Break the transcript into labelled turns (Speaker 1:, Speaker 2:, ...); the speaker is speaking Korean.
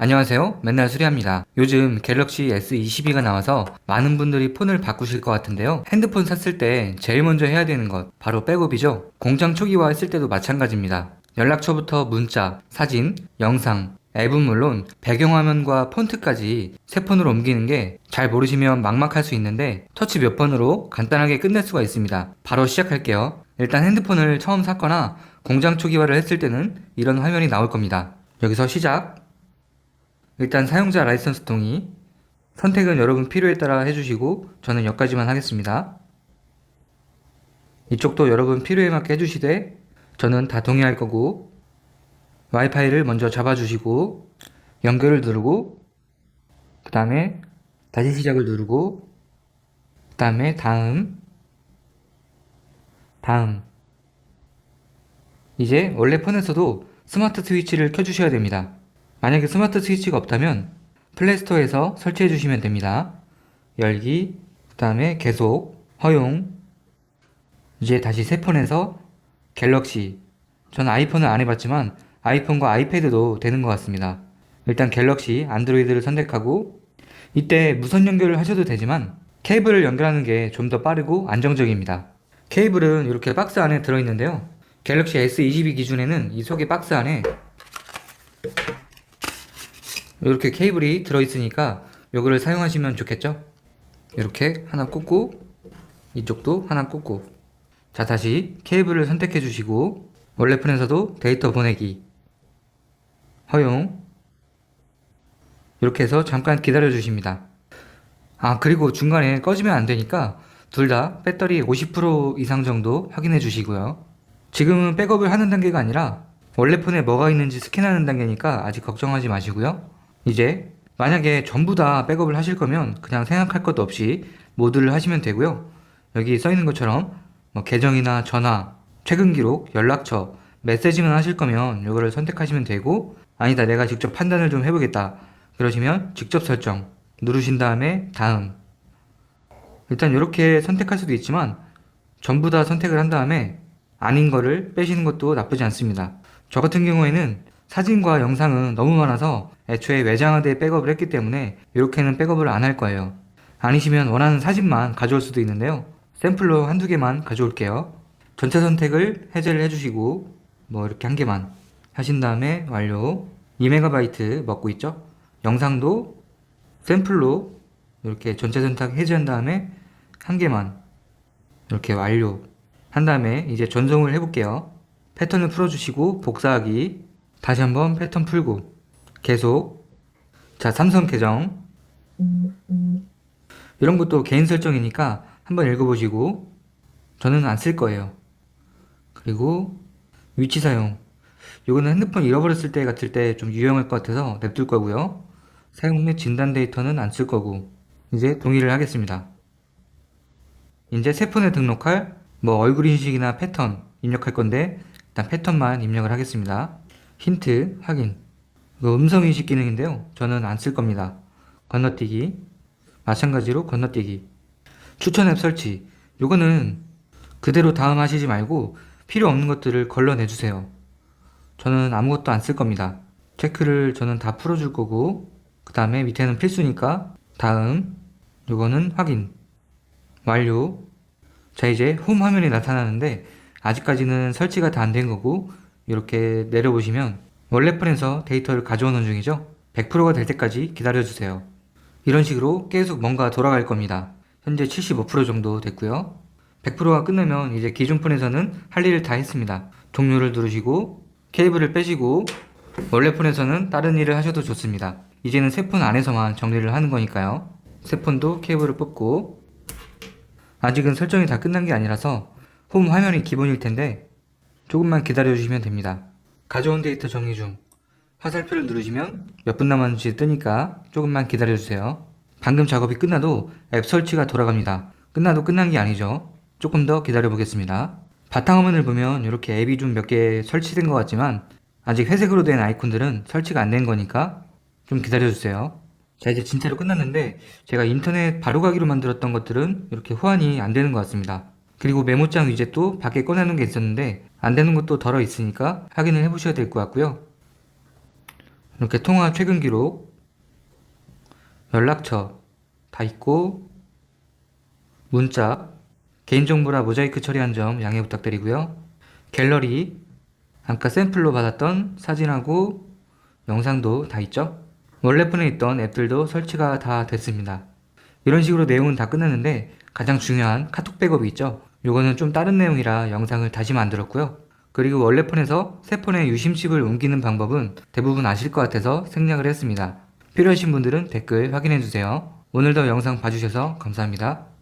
Speaker 1: 안녕하세요. 맨날 수리합니다. 요즘 갤럭시 S22가 나와서 많은 분들이 폰을 바꾸실 것 같은데요. 핸드폰 샀을 때 제일 먼저 해야 되는 것, 바로 백업이죠. 공장 초기화 했을 때도 마찬가지입니다. 연락처부터 문자, 사진, 영상, 앱은 물론 배경화면과 폰트까지 새 폰으로 옮기는 게 잘 모르시면 막막할 수 있는데 터치 몇 번으로 간단하게 끝낼 수가 있습니다. 바로 시작할게요. 일단 핸드폰을 처음 샀거나 공장 초기화를 했을 때는 이런 화면이 나올 겁니다. 여기서 시작. 일단 사용자 라이선스 동의 선택은 여러분 필요에 따라 해주시고 저는 여기까지만 하겠습니다. 이쪽도 여러분 필요에 맞게 해주시되 저는 다 동의할 거고 와이파이를 먼저 잡아주시고 연결을 누르고 그 다음에 다시 시작을 누르고 그 다음에 다음 다음 이제 원래 폰에서도 스마트 스위치를 켜주셔야 됩니다. 만약에 스마트 스위치가 없다면 플레이스토어에서 설치해 주시면 됩니다. 열기, 그 다음에 계속, 허용, 이제 다시 새 폰에서 갤럭시. 저는 아이폰을 안 해봤지만 아이폰과 아이패드도 되는 것 같습니다. 일단 갤럭시, 안드로이드를 선택하고 이때 무선 연결을 하셔도 되지만 케이블을 연결하는 게 좀 더 빠르고 안정적입니다. 케이블은 이렇게 박스 안에 들어있는데요. 갤럭시 S22 기준에는 이 속의 박스 안에 이렇게 케이블이 들어있으니까 요거를 사용하시면 좋겠죠? 이렇게 하나 꽂고 이쪽도 하나 꽂고. 자 다시 케이블을 선택해 주시고 원래 폰에서도 데이터 보내기. 허용. 이렇게 해서 잠깐 기다려 주십니다. 아 그리고 중간에 꺼지면 안 되니까 둘 다 배터리 50% 이상 정도 확인해 주시고요. 지금은 백업을 하는 단계가 아니라 원래 폰에 뭐가 있는지 스캔하는 단계니까 아직 걱정하지 마시고요 이제 만약에 전부 다 백업을 하실 거면 그냥 생각할 것도 없이 모드를 하시면 되고요. 여기 써 있는 것처럼 뭐 계정이나 전화, 최근 기록, 연락처, 메시지만 하실 거면 이거를 선택하시면 되고 아니다 내가 직접 판단을 좀 해보겠다 그러시면 직접 설정 누르신 다음에 다음 일단 이렇게 선택할 수도 있지만 전부 다 선택을 한 다음에 아닌 거를 빼시는 것도 나쁘지 않습니다. 저 같은 경우에는 사진과 영상은 너무 많아서 애초에 외장하드에 백업을 했기 때문에 이렇게는 백업을 안 할 거예요. 아니시면 원하는 사진만 가져올 수도 있는데요. 샘플로 한두 개만 가져올게요. 전체 선택을 해제를 해주시고 뭐 이렇게 한 개만 하신 다음에 완료 2MB 먹고 있죠? 영상도 샘플로 이렇게 전체 선택 해제한 다음에 한 개만 이렇게 완료 한 다음에 이제 전송을 해볼게요. 패턴을 풀어주시고 복사하기 다시 한번 패턴 풀고 계속. 자 삼성 계정. 이런 것도 개인 설정이니까 한번 읽어보시고 저는 안 쓸 거예요. 그리고 위치 사용. 이거는 핸드폰 잃어버렸을 때 같을 때 좀 유용할 것 같아서 냅둘 거고요. 사용 및 진단 데이터는 안 쓸 거고 이제 동의를 하겠습니다. 이제 새 폰에 등록할 뭐 얼굴 인식이나 패턴 입력할 건데 일단 패턴만 입력을 하겠습니다 힌트 확인. 이거 음성 인식 기능인데요. 저는 안 쓸 겁니다. 건너뛰기. 마찬가지로 건너뛰기. 추천 앱 설치. 요거는 그대로 다음 하시지 말고 필요 없는 것들을 걸러내 주세요. 저는 아무것도 안 쓸 겁니다. 체크를 저는 다 풀어줄 거고 그 다음에 밑에는 필수니까 다음 요거는 확인. 완료. 자 이제 홈 화면이 나타나는데 아직까지는 설치가 다 안 된 거고 이렇게 내려보시면 원래 폰에서 데이터를 가져오는 중이죠? 100%가 될 때까지 기다려주세요. 이런 식으로 계속 뭔가 돌아갈 겁니다. 현재 75% 정도 됐고요. 100%가 끝나면 이제 기존 폰에서는 할 일을 다 했습니다. 종료를 누르시고 케이블을 빼시고 원래 폰에서는 다른 일을 하셔도 좋습니다. 이제는 새 폰 안에서만 정리를 하는 거니까요. 새 폰도 케이블을 뽑고 아직은 설정이 다 끝난 게 아니라서 홈 화면이 기본일 텐데 조금만 기다려 주시면 됩니다. 가져온 데이터 정리 중 화살표를 누르시면 몇 분 남았는지 뜨니까 조금만 기다려 주세요. 방금 작업이 끝나도 앱 설치가 돌아갑니다. 끝나도 끝난 게 아니죠. 조금 더 기다려 보겠습니다. 바탕화면을 보면 이렇게 앱이 좀 몇 개 설치된 것 같지만 아직 회색으로 된 아이콘들은 설치가 안 된 거니까 좀 기다려 주세요. 자 이제 진짜로 끝났는데 제가 인터넷 바로 가기로 만들었던 것들은 이렇게 호환이 안 되는 것 같습니다. 그리고 메모장 위젯도 밖에 꺼내놓은 게 있었는데 안 되는 것도 덜어 있으니까 확인을 해보셔야 될 것 같고요. 이렇게 통화 최근 기록, 연락처 다 있고 문자, 개인정보라 모자이크 처리한 점 양해 부탁드리고요. 갤러리, 아까 샘플로 받았던 사진하고 영상도 다 있죠? 원래 폰에 있던 앱들도 설치가 다 됐습니다. 이런 식으로 내용은 다 끝났는데 가장 중요한 카톡 백업이 있죠? 요거는 좀 다른 내용이라 영상을 다시 만들었고요. 그리고 원래 폰에서 새 폰에 유심칩을 옮기는 방법은 대부분 아실 것 같아서 생략을 했습니다. 필요하신 분들은 댓글 확인해주세요. 오늘도 영상 봐주셔서 감사합니다.